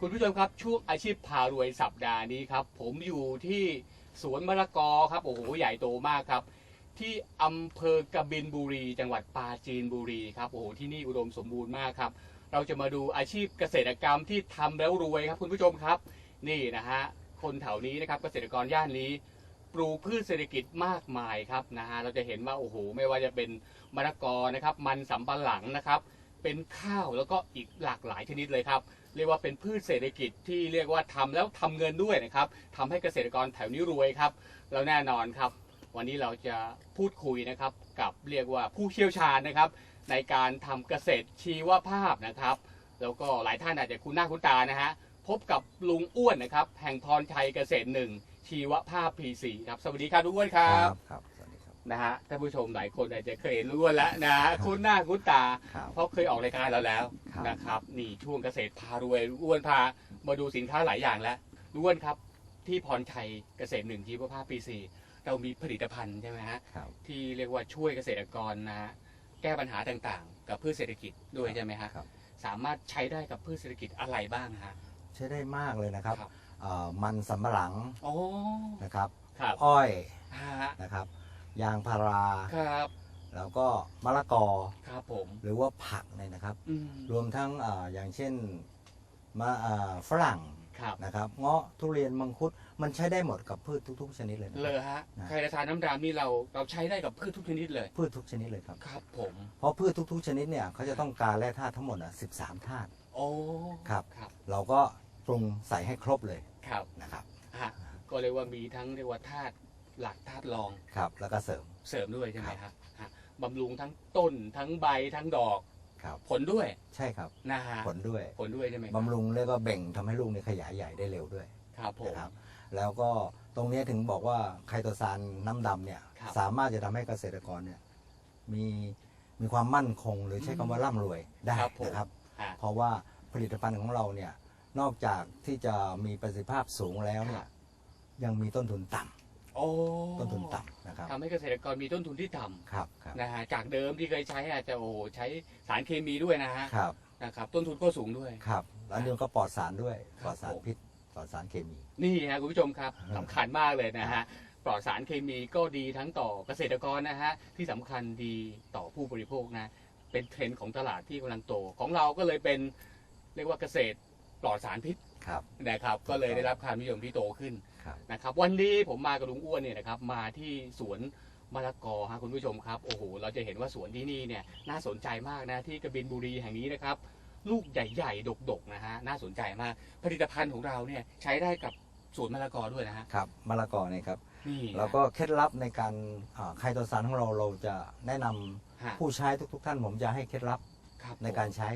คุณผู้ชมครับช่วงอาชีพพารวยสัปดาห์นี้ครับ ผมอยู่ที่สวนมะละกอครับโอ้โหใหญ่โตมากครับ ที่อำเภอกบินบุรี จังหวัดปราจีนบุรีครับโอ้โหที่นี่อุดมสมบูรณ์มากครับ เราจะมาดูอาชีพเกษตรกรรมที่ทำแล้วรวยครับคุณผู้ชมครับ นี่นะฮะคนแถวนี้นะครับเกษตรกรย่านนี้ ปลูกพืชเศรษฐกิจมากมายครับนะฮะเราจะเห็นว่าโอ้โหไม่ว่าจะเป็นมะละกอนะครับ มันสำปะหลังนะครับ เป็นข้าวแล้วก็อีกหลากหลายชนิดเลยครับ เรียกว่าเป็นพืชเศรษฐกิจที่เรียกว่าทำแล้วทำเงินด้วยนะครับทำให้เกษตรกรแถวนี้รวยครับ แล้วแน่นอนครับ วันนี้เราจะพูดคุยนะครับ กับเรียกว่าผู้เชี่ยวชาญนะครับ ในการทำเกษตรชีวภาพนะครับ แล้วก็หลายท่านอาจจะคุ้นหน้าคุ้นตานะฮะพบกับลุงอ้วนนะครับ แห่งพรชัยเกษตรหนึ่งชีวภาพ P4 ครับ สวัสดีครับลุงอ้วนครับรบสวัสดีครับ นะฮะท่านผู้ชมหลายคนอาจจะเคยเห็นลุงอ้วนแล้วนะคุ้นหน้าคุ้นตา ครับเพราะเคยออกรายการเราแล้วครับ นะครับ นี่ช่วงเกษตรพารวยลุงอ้วนพามาดูสินค้าหลายอย่างแล้วลุงอ้วนครับที่พรชัยเกษตรหนึ่งชีวภาพ P4 เรามีผลิตภัณฑ์ใช่ไหมฮะครับ ที่เรียกว่าช่วยเกษตรกรนะฮะแก้ปัญหาต่างๆ กับพืชเศรษฐกิจด้วยใช่ไหมฮะครับ สามารถใช้ได้กับพืชเศรษฐกิจอะไรบ้างฮะ ใช้ได้มากเลยนะครับครับ เอ่อมันสำปะหลังโอ้นะครับ ครับอ้อยฮะนะครับ ยางพารา ครับ แล้วก็มะละกอ ครับผม หรือว่าผักเนี่ยนะครับ อืมรวมทั้งเอ่ออย่างเช่นมะเอ่อฝรั่งครับ นะครับเงาะทุเรียนมังคุดมันใช้ได้หมดกับพืชทุก ๆ ชนิดเลยนะเลยฮะ นะไคลทานน้ำดำนี่เราเราใช้ได้กับพืชทุกชนิดเลย พืชทุกชนิดเลยครับ ครับผม เพราะพืชทุก ๆ ชนิดเนี่ยเขาจะต้องการแร่ธาตุทั้งหมดอะ13ธาตุ โอ้ครับ ครับ เราก็ปรุงใส่ให้ครบเลยครับนะครับ ฮะ ก็เรียกว่ามีทั้งเรียกว่าธาตุ หลักธาตุรองครับ แล้วก็เสริม เสริมด้วยใช่ไหมครับฮะฮะบำรุงทั้งต้นทั้งใบทั้งดอก ครับ ผลด้วยใช่ครับ นะฮะผลด้วยผลด้วยใช่ไหมครับบำรุงแล้วก็เบ่งทำให้ลูกเนี่ยขยายใหญ่ได้เร็วด้วยครับผม นะครับ แล้วก็ตรงเนี้ยถึงบอกว่าไคโตซานน้ำดำเนี่ยครับสามารถจะทำให้เกษตรกรเนี่ยมีมีความมั่นคงหรือใช้คำว่าร่ำรวยได้ครับผม นะครับ ฮะ เพราะว่าผลิตภัณฑ์ของเราเนี่ยนอกจากที่จะมีประสิทธิภาพสูงแล้วเนี่ครัยบ ยังมีต้นทุนต่ำ โอ้ต้นทุนต่ำนะครับทำให้เกษตรกรมีต้นทุนที่ต่ครับครับำนะฮะจากเดิมที่เคยใช้อาจจะโอ้โหใช้สารเคมีด้วยนะฮะครับนะครับต้นทุนก็สูงด้วย ครับแล้วนี่ก็ปลอดสารด้วยครับ ปลอดสารผมพิษปลอดสารเคมี นี่ฮะคุณผู้ชมครับอ่าสำคัญมากเลยนะฮะปลอดสารเคมีก็ดีทั้งต่อเกษตรกรนะฮะที่สำคัญดีต่อผู้บริโภคนะเป็นเทรนด์ของตลาดที่กำลังโตของเราก็เลยเป็นเรียกว่าเกษตรปลอดสารพิษครับ นะครับ ก็เลยได้รับความนิยมที่โตขึ้น ครับนะครับ วันนี้ผมมากับลุงอ้วนเนี่ยนะครับมาที่สวนมะละกอฮะคุณผู้ชมครับโอ้โหเราจะเห็นว่าสวนที่นี่เนี่ยน่าสนใจมากนะที่กบินบุรีแห่งนี้นะครับ ลูกใหญ่ๆ ดกๆนะฮะน่าสนใจมาก ผลิตภัณฑ์ของเราเนี่ยใช้ได้กับสวนมะละกอด้วยนะฮะครับมะละกอเนี่ยครับนี่แล้วก็เคล็ดลับในการอ่าไคโตซานของเราเราจะแนะนำฮะ ผู้ใช้ทุก ๆ ท่านผมจะให้เคล็ดลับครับในการใช้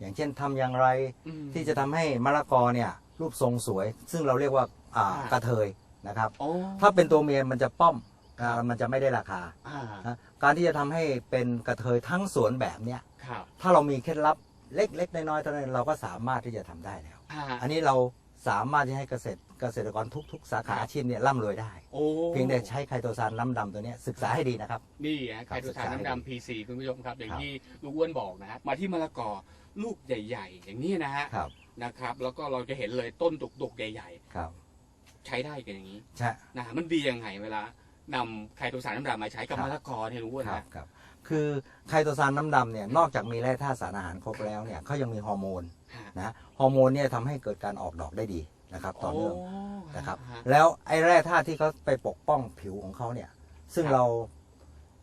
อย่างเช่นทำอย่างไร อืมที่จะทำให้มะละกอเนี่ยรูปทรงสวย ซึ่งเราเรียกว่า อ่าอ่าก กระเทยนะครับ โอ้ถ้าเป็นตัวเมียมันจะป้อมอ่ามันจะไม่ได้ราคาอ่านะการที่จะทำให้เป็นกระเทยทั้งสวนแบบเนี้ยครับถ้าเรามีเคล็ดลับเล็กๆน้อยๆเท่านั้นเราก็สามารถที่จะทำได้แล้ว อ่าอันนี้เราสามารถที่ให้เกษตรเกษตรกรทุก ๆ สาขาอาชีพเนี่ยร่ำรวยได้ โอ้เพียงแต่ใช้ไคโตซานน้ำดำตัวเนี้ยศึกษาให้ดีนะครับ นี่ฮะไคโตซานน้ำดำ P4 คุณผู้ชมครับ อย่างที่ลุงอ้วนบอกนะฮะมาที่มะละกอลูกใหญ่ ๆ อย่างนี้นะฮะครับนะครับ แล้วก็เราจะเห็นเลยต้นดกๆใหญ่ ครับ ๆ ใช้ได้กันอย่างนี้ใช่นะฮะมันดียังไงเวลานำไคโตซานน้ำดำมาใช้กับครับมะละกอเนี่ยลุงอ้วนครับนะครับคือไคโตซานน้ำดำเนี่ยนอกจากมีแร่ธาตุสารอาหารครบแล้วเนี่ยเขายังมีฮอร์โมนฮะ นะฮอร์โมนเนี่ยทำให้เกิดการออกดอกได้ดีนะครับต่อเนื่องโนะครับฮ แล้วไอ้แร่ธาตุที่เขาไปปกป้องผิวของเขาเนี่ย ซึ่งครับเรา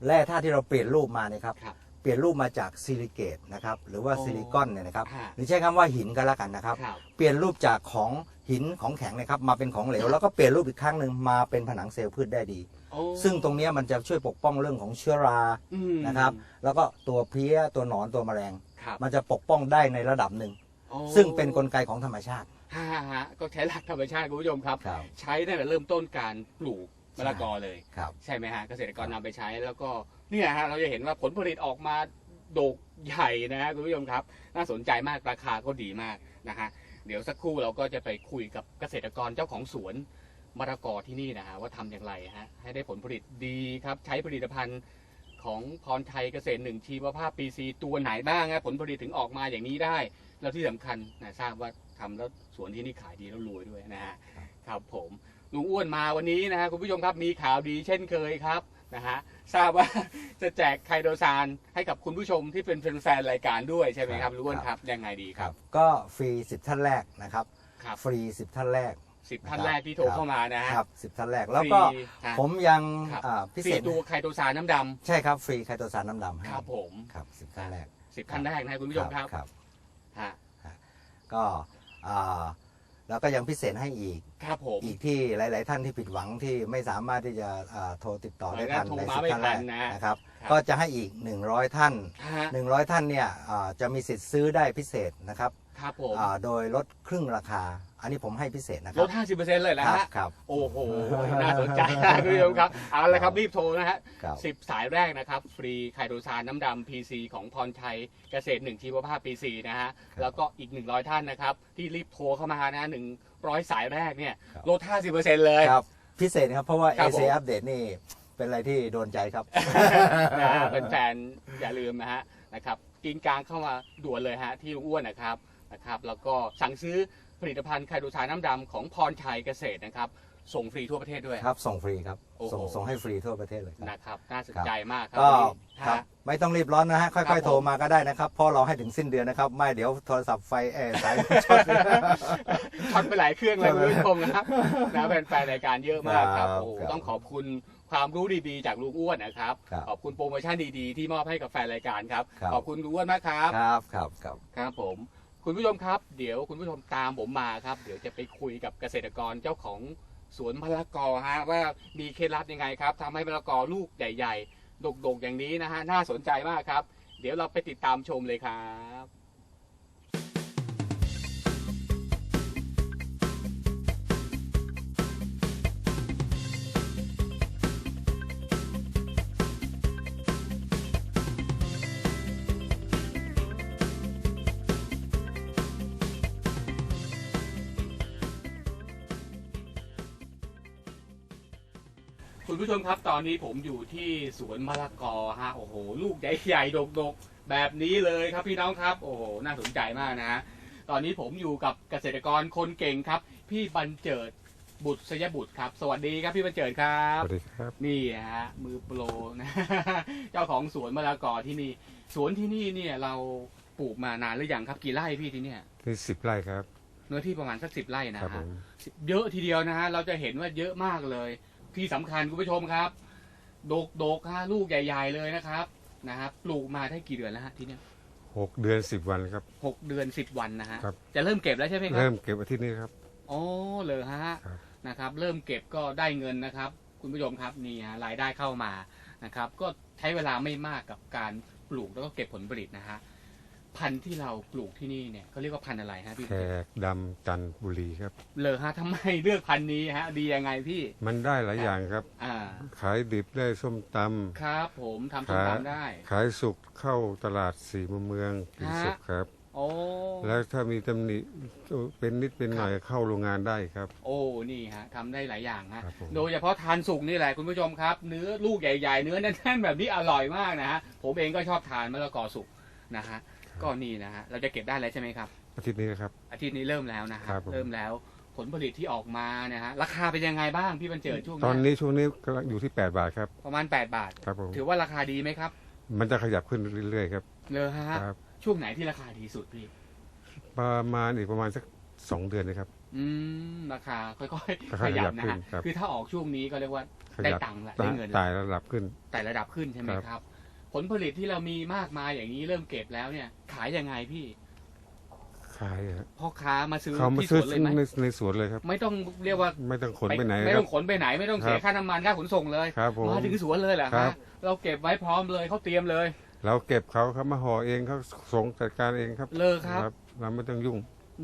แร่ธาตุที่เราเปลี่ยนรูปมาเนี่ยครับ ครับ เปลี่ยนรูปมาจากซิลิเกตนะครับหรือว่าโอ้ซิลิคอนเนี่ยนะครับฮะหรือใช้คำว่าหินก็แล้วกันนะครับ ครับ เปลี่ยนรูปจากของหินของแข็งนะครับมาเป็นของเหลว แล้วก็เปลี่ยนรูปอีกครั้งหนึ่งมาเป็นผนังเซลล์พืชได้ดี โอ้ซึ่งตรงเนี้ยมันจะช่วยปกป้องเรื่องของเชื้อราอืมนะครับ แล้วก็ตัวเพลี้ยตัวหนอนตัวแมลง ครับมันจะปกป้องได้ในระดับหนึ่ง โอ้ซึ่งเป็นกลไกของธรรมชาติฮะฮะฮะก็ใช้หลักธรรมชาติคุณผู้ชมครับ ครับ ใช้ตั้งแต่เริ่มต้นการปลูก มะละกอเลย ครับ ใช่ไหมฮะเกษตรกรนำไปใช้แล้วก็เนี่ยฮะเราจะเห็นว่าผลผลิตออกมาโดกใหญ่นะฮะคุณผู้ชมครับ น่าสนใจมากราคาก็ดีมากนะฮะเดี๋ยวสักครู่เราก็จะไปคุยกับเกษตรกรเจ้าของสวนมะละกอที่นี่นะฮะว่าทำอย่างไรฮะให้ได้ผลผลิตดีครับ ใช้ผลิตภัณฑ์ของพรไทยเกษตรหนึ่งชีวภาพปีซีตัวไหนบ้างฮะผลผลิตถึงออกมาอย่างนี้ได้ แล้วที่สำคัญนะทราบว่าททำแล้วสวนที่นี่ขายดีแล้วรวยด้วยนะฮะครับผม ลุงอ้วนมาวันนี้นะฮะคุณผู้ชมครับมีข่าวดีเช่นเคยครับนะฮะทราบว่าจะแจกไคโดซานให้กับคุณผู้ชมที่เป็นแฟนๆรายการด้วยใช่ไหมครับลุงอ้วนครับยังไงดีครับ ก็ฟรีสิบท่านแรกนะครับครับฟรีสิบท่านแรกสิบท่านแรกที่โทรเข้ามานะฮะครับสิบท่านแรกแล้วก็ฟรีฮะผมยังครับอ่าพิฟรีเศษตัวไคโดซานน้ำดใช่ครับฟรีไคโตซานน้ำดำให้ำครับผมครับสิบท่านแรกสิบท่านแรกนะคุณผู้ชมครับครับฮะก็อ่า แล้วก็ยังพิเศษให้อีก ครับผมอีกที่หลาย ๆ ท่านที่ผิดหวังที่ไม่สามารถที่จะอ่าโทรติดต่อได้ทันโทรในมาสิบไม่ท่านทัแรนกนะนะครับครับ ก็จะให้อีก 100 ท่านฮะ100 ท่านเนี่ยอ่าจะมีสิทธิ์ซื้อได้พิเศษนะครับ ครับผมอ่าโดยลดครึ่งราคา อันนี้ผมให้พิเศษนะคลรัดห้าสิบเปอร์เซ็นต์เลยนะครับฮะครับ โอ้โห น่าสนใจนะคุณผู้ชมครับ เอาละครับรีบโทรนะฮะครับ สิบสายแรกนะครับ ฟรีไคโดซานน้ำดำ PC ของพรชัยเกษตรหนึ่งชีวภาพปี4นะฮะ แล้วก็อีก 100 ท่านนะครับ ที่รีบโทรเข้ามานะหนึ่งร้อยสายแรกเนี่ยครับ ลด 50%เลย ครับ พิเศษนะครับ เพราะว่า ครับ AC ผมอัปเดตนี่เป็นอะไรที่โดนใจครับ นะฮะเป็นแฟนอย่าลืมนะฮะนะครับกินกลางเข้ามาด่วนเลยฮะที่ลุงอ้วนนะครับ นะครับแล้วก็สั่งซื้อผลิตภัณฑ์ไคโดซานน้ำดำของพรชัยเกษตรนะครับส่งฟรีทั่วประเทศด้วย ครับส่งฟรีครับโอ้โห ส่งส่งให้ฟรีทั่วประเทศเลยครับ นะครับน่าสนใจมากครัก็วันนี้ครับฮะไม่ต้องรีบร้อนนะฮะครัค่อยบๆโทรมาก็ได้นะครับเพราะเราให้ถึงสิ้นเดือนนะครับ ไม่เดี๋ยวโทรศัพท์ไฟเออสายช็อต ช็อตไปหลายเครื่องเลยคุณผู้ชมนะครับนะแฟนๆรายการเยอะมากครับครับโอ้โหครับต้องขอบคุณความรู้ดีๆ จากลุงอ้วนนะครับครับขอบคุณโปรโมชั่นดีๆที่มอบให้กับแฟนรายการครับครับ ขอบคุณลุงอ้วนมากครับ ครับครับครับ ครับผม คุณผู้ชมครับ เดี๋ยวคุณผู้ชมตามผมมาครับ เดี๋ยวจะไปคุยกับเกษตรกรเจ้าของสวนมะละกอฮะว่ามีเคล็ดลับยังไงครับทำให้มะละกอลูกใหญ่ ๆ ดกๆอย่างนี้นะฮะน่าสนใจมากครับ เดี๋ยวเราไปติดตามชมเลยครับ ผู้ชมครับตอนนี้ผมอยู่ที่สวนมะละกอฮะโอ้โห ลูกใหญ่ๆดกๆ แบบนี้เลยครับพี่น้องครับ โอ้โหน่าสนใจมากนะฮะตอนนี้ผมอยู่กับเกษตรกรคนเก่งครับ พี่บรรเจิดบุตรสยบุตรครับ สวัสดีครับพี่บรรเจิดครับ สวัสดีครับ นี่ฮะมือโปรนะ เจ้าของสวนมะละกอที่นี่ สวนที่นี่เนี่ยเราปลูกมานานหรือยังครับกี่ไร่พี่ที่เนี่ยนี่สิบไร่ครับ เนื้อที่ประมาณสักสิบไร่นะครับผฮะมเยอะทีเดียวนะฮะเราจะเห็นว่าเยอะมากเลย ที่สำคัญคุณผู้ชมครับโดกโดกฮะลูกใหญ่ ๆ เลยนะครับนะครับ ปลูกมาได้กี่เดือนแล้วฮะที่เนี่ยหกเดือนสิบวันครับหกเดือนสิบวันนะฮะครับ จะเริ่มเก็บแล้วใช่ไหมครับเริ่มเก็บอาทิตย์นี้ครับอ๋อเลยฮะครับนะครับ เริ่มเก็บก็ได้เงินนะครับ คุณผู้ชมครับนี่ฮะรายได้เข้ามานะครับ ก็ใช้เวลาไม่มากกับการปลูกแล้วก็เก็บผลผลิตนะฮะ พันธุ์ที่เราปลูกที่นี่เนี่ยเขาเรียกว่าพันธุ์อะไรฮะพี่แขกดำจันทบุรีครับ เลยฮะทำไมเลือกพันธุ์นี้ฮะ ดียังไงพี่ มันได้หลายอย่างครับ อ่า ขายดิบได้ส้มตครับ ผมทำส้มตำได้ำขายสุกเข้าตลาดสี่มุมเมืองกินฮะสุกครับโอ้แล้วถ้ามีตำหนิเป็นนิดเป็นหน่อยเข้าโรงงานได้ครับ โอ้นี่ฮะทำได้หลายอย่างฮะครับผมโดยเฉพาะทานสุกนี่แหละคุณผู้ชมครับ เนื้อลูกใหญ่ ๆ เนื้อแน่นๆแบบนี้อร่อยมากนะฮะผมเองก็ชอบทานมะละกอสุกนะฮะ ก็นี่นะฮะเราจะเก็บได้แล้วใช่ไหมครับ อาทิตย์นี้นะครับ อาทิตย์นี้เริ่มแล้วนะฮะครับผม เริ่มแล้วผลผลิตที่ออกมาเนี่ยฮะราคาเป็นยังไงบ้างพี่บรรเจิดช่วงตอนนี้นี้ช่วงนี้กำลังอยู่ที่ 8 บาทครับ ประมาณ 8 บาท ครับผม ถือว่าราคาดีไหมครับมันจะขยับขึ้นเรื่อยๆครับ เลยฮะครับ ช่วงไหนที่ราคาดีสุดพี่ประมาณอีกประมาณสักสองเดือนนะครับ อืมราคาค่อยราๆคาขยับขยับนะขึ้ฮะนครับ คือถ้าออกช่วงนี้ก็เรียกว่าขได้ยับตังค์ละได้เงินละ ตายระดับขึ้น แต่ระดับขึ้นใช่ไหมครับ ครับ ผลผลิตที่เรามีมากมายอย่างนี้เริ่มเก็บแล้วเนี่ย ขายยังไงพี่ ขายฮะพ่อค้ามาซื้อเขามาที่สซื้อวนเลยไหมในในสวนเลยครับ ไม่ต้องเรียกว่าไม่ต้องขนไปไหนไม่คต้รัอบงขนไปไหนไม่ต้องเสียครับค่าน้ำมันค่าขนส่งเลยครับผมมาถึงสวนเลยเหรอครัฮะบ เราเก็บไว้พร้อมเลยเขาเตรียมเลย เราเก็บเขาครับมาห่อเองเขาส่งจัดการเองครับเลอครับ เราไม่ต้องยุ่ง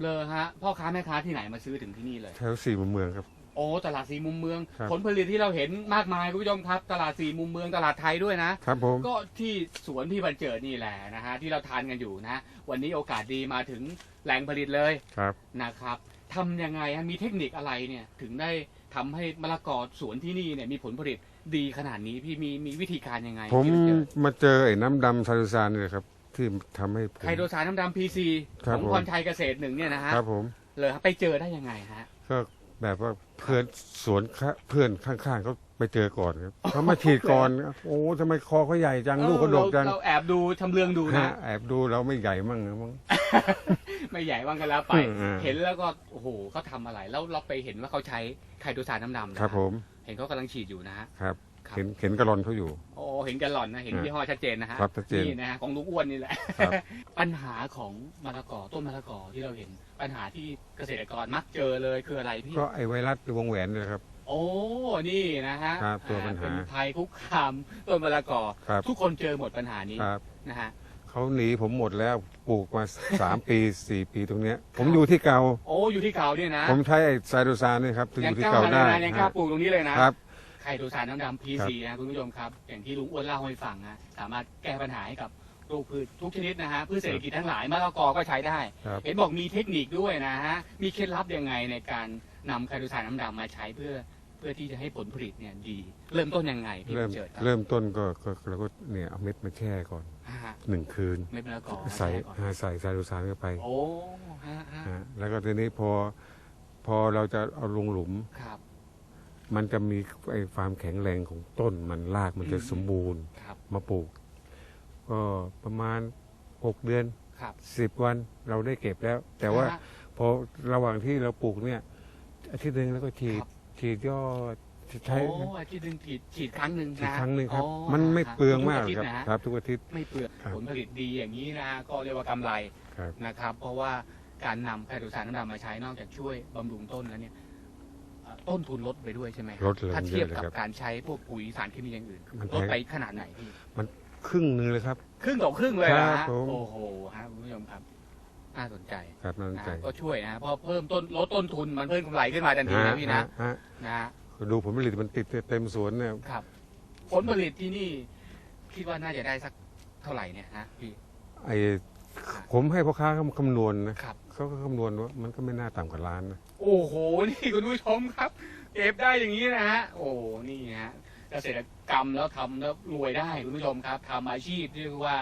เลยฮะพ่อค้าแม่ค้าที่ไหนมาซื้อถึงที่นี่เลย แถวสี่มุมเมืองครับ โอ้ตลาดสี่มุมเมือง ครับ ผลผลิตที่เราเห็นมากมายคุณผู้ชมครับ ตลาดสี่มุมเมืองตลาดไทยด้วยนะ ครับผม ก็ที่สวนพี่บรรเจิดนี่แหละนะฮะที่เราทานกันอยู่นะ วันนี้โอกาสดีมาถึงแหล่งผลิตเลยครับ นะครับทำยังไงฮะมีเทคนิคอะไรเนี่ยถึงได้ทำให้มะละกอสวนที่นี่เนี่ยมีผลผลิตดีขนาดนี้พี่มีมีวิธีการยังไงผมพี่บรรเจิดมาเจอไอ้น้ำดำซาลูซานนี่แหละครับ ที่ทำให้ผมไคโดซานน้ำดำพีซีครัขบองผม พรชัยเกษตรหนึ่งเนี่ยนะฮะครับผม เลยครับไปเจอได้ยังไงฮะ ก็ แบบว่าเพื่อนสวนข้าเพื่อนข้างๆเขาไปเจอก่อนครับเขามาฉีดก่อนครับโอ้ทำไมคอเขาใหญ่จังลูกเขาดกจังเราแอบดูชำเลืองดูนะ ฮะแอบดูเราไม่ใหญ่มั่งนะมั้ง ไม่ใหญ่ว่างกันแล้วไป อืม เห็นแล้วก็โอ้โหเขาทำอะไร แล้วเราไปเห็นว่าเขาใช้ไคโตซานน้ำดำนะครับผม เห็นเขากำลังฉีดอยู่นะฮะครับ ครับ เห็นเห็นกระลอนเขาอยู่ โอ้ เห็นแกันหล่อนนะ เห็นฮะยี่ห้อชัดเจนนะฮะครับชัดเจน นี่นะฮะของลุงอ้วนนี่แหละ ครับ ปัญหาของมะละกอต้นมะละกอที่เราเห็น ปัญหาที่เกษตรกรมักเจอเลยคืออะไรพี่ ก็ไอไวรัสวงแหวนนี่แหละครับ โอ้ นี่นะฮะครับตัวปัญหาเป็นภัยคุกคามต้นมะละกอ ครับ ทุกคนเจอหมดปัญหานี้ครับนะฮะ เขาหนีผมหมดแล้วปลูกมา สามปีสี่ปีตรงเนี้ย ผมอยู่ที่เก่า โอ้ อยู่ที่เก่าเนี่ยนะผมใช้ไอไซโดซานนี่ครับถึงอยังยู่ที่กล้าเก่าได้นะยังกล้าปลูกตรงนี้เลยนะครับ ไข่ตัวสารน้ำดำ PC นะคุณผู้ชมครับ อย่างที่ลุงอ้วนเล่าให้ฟังนะสามารถแก้ปัญหาให้กับโรคพืชทุกชนิดนะฮะพืชเศรษฐกิจทั้งหลายมะละกอก็ใช้ได้ ครับเห็นบอกมีเทคนิคด้วยนะฮะ มีเคล็ดลับยังไงในการนำไคโตซานน้ำดำมาใช้เพื่อเพื่อที่จะให้ผลผลิตเนี่ยดี เริ่มต้นยังไงพี่เริ่มเจิดครับเริ่มต้นก็ก็เราก็เนี่ยเอาเม็ดมาแช่ก่อนฮะหนึ่งคืน ไม่เป็นละกอใส่ก่อนอ่าใส่ไซโดซานเข้าไปโอ้ฮะฮะฮะแล้วก็ทีนี้พอพอเราจะเอาลงหลุม ครับ มันจะมีไอ้ความแข็งแรงของต้นมันรากมันจะอืมสมบูรณ์ครับ มาปลูก ก็ประมาณหกเดือนครับ สิบวันเราได้เก็บแล้ว แต่ว่าฮะพอระหว่างที่เราปลูกเนี่ย อาทิตย์หนึ่งแล้วก็ฉีดครับ ฉีดยอดใช้ โอ้อาทิตย์หนึ่งฉีดฉีดครั้งหนึ่งฉีดนะครั้งหนึ่งครับอ๋อมันไม่ฮะเปลืองมากทุครับทิตย์นะฮะ ครับ ทุกอาทิตย์ ไม่เปลืองครับผลผลิตดีอย่างนี้นะก็เรียกว่ากำไรครับนะครับ เพราะว่าการนำไคโตซานน้ำดำมาใช้นอกจากช่วยบำรุงต้นแล้วเนี่ยเอ่อ ต้นทุนลดไปด้วยใช่ไหมครับลดลงถ้าเยเทียบอะเลยกับครับการใช้พวกปุ๋ยสารเคมีอย่างอื่นมันแพลงดไปขนาดไหนพี่ ครึ่งหนึ่งเลยครับ ครึ่งต่อครึ่งเลยนะครัฮะบผม โอ้โหฮะคุณผู้ชมครับน่าสนใจครับน่าสนนะใจฮะก็ช่วยนะเพราะเพิ่มต้นลดต้นทุนมันเพิ่มกำไรขึ้นมาทันทีนะพี่นะฮฮะนะฮะดูผลผลิตมันติดเต็มสวนเนี่ยครับ ผลผลิตที่นี่ คิดว่าน่าจะได้สักเท่าไหร่เนี่ยฮะพี่ไอ้ผมให้พ่อค้าเขาคำนวณนะครับ เขาก็คำนวณว่ามันก็ไม่น่าต่ำกว่าล้านนะ โอ้โห นี่คุณผู้ชมครับ เก็บได้อย่างนี้นะฮะ โอ้ นี่ฮะ เกษตรกรรมแล้วทำแล้วรวยได้คุณผู้ชมครับทำอาชีพที่เรียกว่า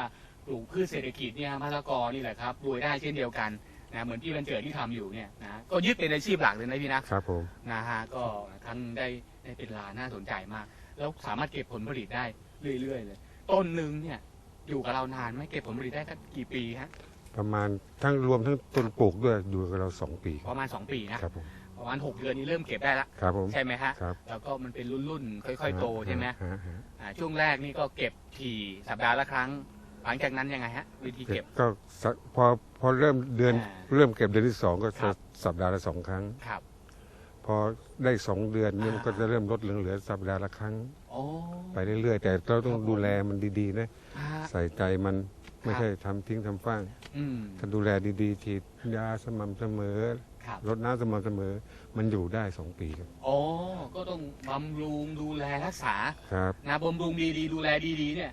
ปลูกพืชเศรษฐกิจเนี่ยมะละกอนี่แหละครับรวยได้เช่นเดียวกันนะเหมือนที่บรรเจิดที่ทำอยู่เนี่ยนะก็ยึดเป็นอาชีพหลักเลยนะพี่นะครับผม นะฮะก็ทั้งได้ได้เป็นลานน่าสนใจมาก แล้วสามารถเก็บผลผลิตได้เรื่อยๆเลย ต้นหนึ่งเนี่ยอยู่กับเรานานไหมเก็บผลผลิตได้สักกี่ปีฮะ ประมาณทั้งรวมทั้งต้นปลูกด้วยอยู่กับเราสองปีประมาณสองปีนะ ครับผมประมาณหกเดือนนี้เริ่มเก็บได้ละ ครับผม ใช่ไหมฮะ ครับแล้วก็มันเป็นรุ่นๆ ค่อยๆ โตใช่ไหมฮะฮะอ่าช่วงแรกนี่ก็เก็บทีสัปดาห์ละครั้ง หลังจากนั้นยังไงฮะ วิธีเก็บ ก็สักพอพอเริ่มเดือนอ่าเริ่มเก็บเดือนที่สองก็ครับ สัปดาห์ละสองครั้ง ครับ พอได้สองเดือนเนี่ยอ่ามัมันก็จะเริ่มลดเหลือเหลือสัปดาห์ละครั้ง โอ้ไปเรื่อยๆ แต่เราต้อคงรับผมดูแลมันดีๆนะ ฮะใส่ใจมัน ไม่ครับใช่ทำทิ้งทำฟ้างอืม ถ้าดูแลดีๆ ฉีดยาสม่ำเสมอครับรดน้ำสม่ำเสมอ มันอยู่ได้สองปีครับโอ้ก็ต้องบำรุงดูแลรักษา ครับ นะบำรุงดีๆดูแลดีๆเนี่ย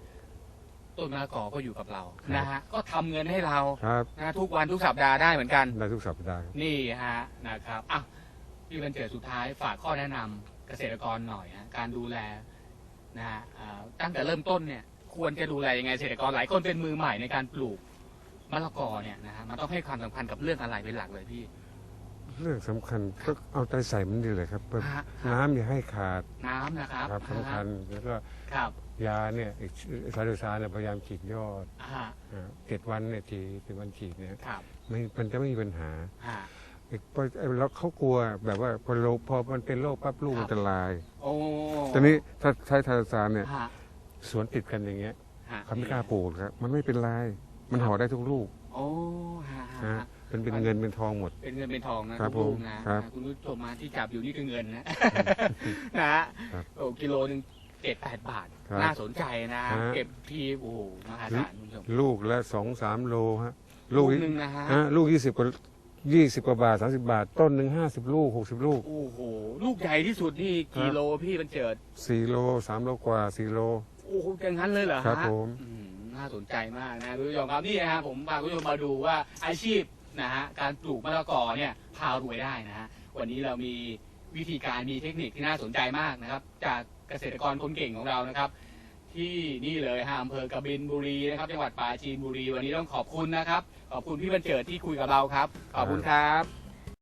ต้นมะละกอก็อยู่กับเรา ครับ นะฮะ ก็ทำเงินให้เรา ครับนะทุกวันทุกสัปดาห์ได้เหมือนกัน ได้ทุกสัปดาห์ครับนี่ฮะนะครับอะพี่บรรเจิดสุดท้ายฝากข้อแนะนำเกษตรกรหน่อยฮะการดูแลนะฮะอ่าตั้งแต่เริ่มต้นเนี่ย ควรจะดูแลยังไงเกษตรกรหลายคนเป็นมือใหม่ในการปลูกมะละกอเนี่ยนะฮะมันต้องให้ความสำคัญกับเรื่องอะไรเป็นหลักเลยพี่ เรื่องสำคัญก็เอาใจใส่มันดีเลยครับเพิ่มฮะ น้ำอย่าให้ขาดน้ำนะครับครับสำคัญแล้วก็ครับยาเนี่ยไอ้ซาโดซานเนี่ยพยายามฉีดยอดฮะอ่าเจ็ดวันเนี่ยทีเจ็ดวันฉีดเนี่ยครับไม่มันจะไม่มีปัญหาฮะ ไอ้พอไอ้เราเขากลัวแบบว่าพอโรคพอมันเป็นโรคปั๊บลูกครับ มันจะลาย โอ้ตอนนี้ถ้าใช้ซาโดซานเนี่ยฮะ สวนติดกันอย่างเงี้ยฮะเขาไม่กล้าปลูกครับ มันไม่เป็นไรมันห่อได้ทุกลูกโอ้ฮะฮะนะฮะเป็นเป็นเงินเป็นทองหมด เป็นเงินเป็นทองนะครับทุกลูกนะครับ คุณผู้ชมมาที่จับอยู่นี่คือเงินนะ นะฮะครับโอ้กิโลหนึ่งเจ็ดแปดบาท ครับน่าสนใจนะ ฮะ เก็บทีโอ้โหมหาศาลคุณผู้ชมลูกละสองสามโลฮะลูลูกกหนึ่งนะฮะฮะลูกยี่สิบกว่ายี่สิบกว่าบาทสามสิบาท ต้นหนึ่งห้าสิบลูกหกสิบลูกโอ้โห ลูกใหญ่ที่สุดนี่กิโลพี่บรรเจิดสี่โลสามโลกว่าสี่โลโอ้โหอย่างนั้นเลยเหรอฮะครับผม อืมน่าสนใจมากนะคุณผู้ชมครับนี่นะฮะผมพาคุณผู้ชมมาดูว่าอาชีพนะฮะการปลูกมะละกอเนี่ยพารวยได้นะฮะวันนี้เรามีวิธีการมีเทคนิคที่น่าสนใจมากนะครับ จากเกษตรกรคนเก่งของเรานะครับ ที่นี่เลยฮะอำเภอกบินบุรีนะครับจังหวัดปราจีนบุรีวันนี้ต้องขอบคุณนะครับ ขอบคุณพี่บรรเจิดที่คุยกับเราครับ ขอบคุณครับ